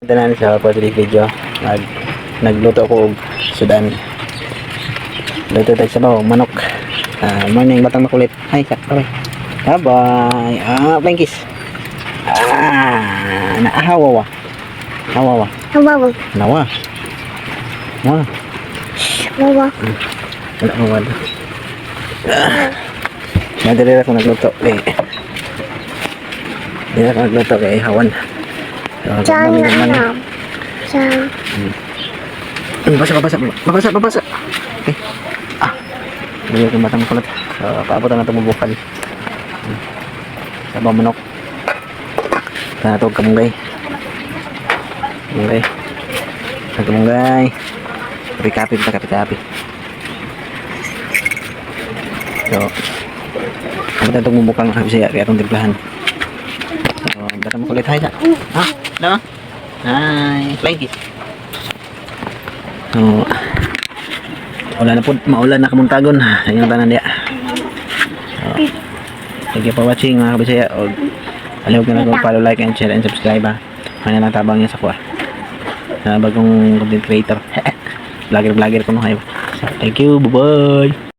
Tanan sa for today's video. Nag nagluto ako og sudan. Luto tayo sa bawo, manok. Ah, morning batang makulit. Hi, sa bye. Bye. Ah, flying kiss. Ah, naahawa wa. Hawa wa. Wawa. Nawa. Wa. Wawa. Wala mo wala. Ah. Madali ako nagluto. Eh. Hindi ako nagluto kay hawan. Diyan na alam. Diyan. Hmm, Babasa, babasa, babasa, babasa. Okay. Ah. Bili ko batang kulat. So, paabot na ito mabukal. Hmm. Sabaw manok. Kaya ito kamunggay. Kamunggay. Ang kamunggay. Kapi-kapi, kita kapi-kapi. So, paabot na ito mabukal ng kabisaya. Kaya itong timplahan. So, batang kulit. Hi, sa. Ha? Ano? Hi. Flying kiss. So, wala na po, maulan na kamuntagon. Ayun ang tanan diya. So, thank you for watching mga kabisaya. O, alihog na lang kung follow, like, and share, and subscribe ha. Ano lang tabang niya sa kuha. Sa bagong content creator. Vlogger-vlogger ko. So, thank you. Bye-bye.